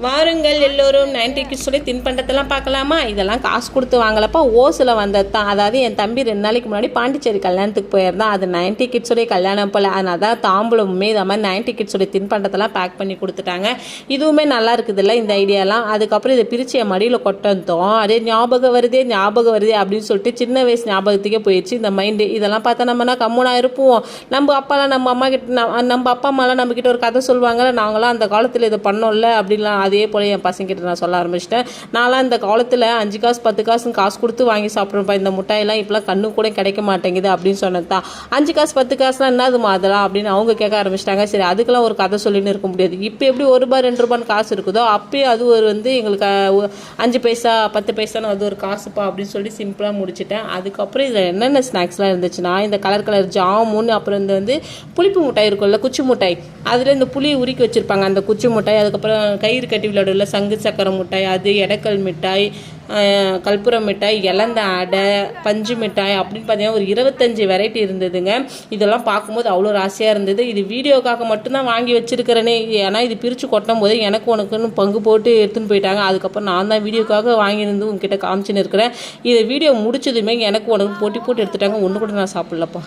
வாருங்கள் எல்லோரும் நைன்டி சொல்லி தின்பண்டத்தெல்லாம் பார்க்கலாமா? இதெல்லாம் காசு கொடுத்து வாங்கலப்பா. ஓசில் வந்தது தான் அதாவது என் தம்பி ரெண்டு நாளைக்கு முன்னாடி பாண்டிச்சேரி கல்யாணத்துக்கு போயிருந்தான். அது நைன்டி கிட்ஸுடைய கல்யாணம் போல். அதனால் தான் தாம்பூலமுமே இதை மாதிரி நைன்டி கிட்ஸுடைய தின்பண்டத்தெல்லாம் பேக் பண்ணி கொடுத்துட்டாங்க. இதுவுமே நல்லா இருக்குதுல்ல இந்த ஐடியாலாம். அதுக்கப்புறம் இதை பிரித்து என் மடியில் கொட்டந்தோம் அதே ஞாபகம் வருதே ஞாபகம் வருதே அப்படின்னு சொல்லிட்டு சின்ன வயசு ஞாபகத்துக்கே போயிடுச்சு. இந்த மைண்டு இதெல்லாம் பார்த்தா நம்மனா கம்முனாக இருப்போம். நம்ம அப்பாலாம் நம்ம அம்மா கிட்ட நம்ம- நம்ம அப்பா அம்மாலாம் நம்மக்கிட்ட ஒரு கதை சொல்லுவாங்கல்ல நாங்களாம் அந்த காலத்தில் இதை பண்ணோம்ல அப்படின்லாம். அதே போல் என் பசங்கிட்ட நான் சொல்ல ஆரம்பிச்சிட்டேன். நான்லாம் இந்த காலத்தில் அஞ்சு காசு பத்து காசுன்னு காசு கொடுத்து வாங்கி சாப்பிட்றப்பா இந்த முட்டாயெல்லாம் இப்போலாம் கண்ணு கூட கிடைக்க மாட்டேங்குது அப்படின்னு சொன்னது தான் அஞ்சு காசு பத்து காசுலாம் என்னதுமா அதெல்லாம் அப்படின்னு அவங்க கேட்க ஆரம்பிச்சிட்டாங்க. சரி அதுக்கெல்லாம் ஒரு கதை சொல்லின்னு இருக்க முடியாது. இப்போ எப்படி ஒரு ரூபாய் ரெண்டு ரூபான்னு காசு இருக்குதோ அப்பயே அது ஒரு வந்து எங்களுக்கு அஞ்சு பைசா பத்து பைசான்னு அது ஒரு காசுப்பா அப்படின்னு சொல்லி சிம்பிளாக முடிச்சிட்டேன். அதுக்கப்புறம் இதில் என்னென்ன ஸ்நாக்ஸ்லாம் இருந்துச்சுன்னா இந்த கலர் கலர் ஜாமுன் அப்புறம் இந்த வந்து புளிப்பு மிட்டாய் இருக்கும்ல குச்சி மிட்டாய். அதில் இந்த புளியை உருக்கி வச்சுருப்பாங்க அந்த குச்சி மிட்டாய். அதுக்கப்புறம் கயிறு கட்டி விளையாடுல சங்கு சக்கரை மிட்டாய் அது எடக்கல் மிட்டாய் கற்பூரம் மிட்டாய் இலந்த அடை பஞ்சு மிட்டாய் அப்படின்னு பார்த்தீங்கன்னா ஒரு இருபத்தஞ்சி வெரைட்டி இருந்ததுங்க. இதெல்லாம் பார்க்கும்போது அவ்வளோ ராசியாக இருந்தது. இது வீடியோக்காக மட்டும்தான் வாங்கி வச்சுருக்கிறேனே. ஏன்னா இது பிரித்து கொட்டும் போது எனக்கு உனக்குன்னு பங்கு போட்டு எடுத்துன்னு போயிட்டாங்க. அதுக்கப்புறம் நான் தான் வீடியோக்காக வாங்கியிருந்து உங்ககிட்ட காமிச்சுன்னு இருக்கிறேன். இதை வீடியோ முடிச்சதுமே எனக்கு உனக்கு போட்டி போட்டு எடுத்துட்டாங்க. ஒன்று கூட நான் சாப்பிட்லப்பா.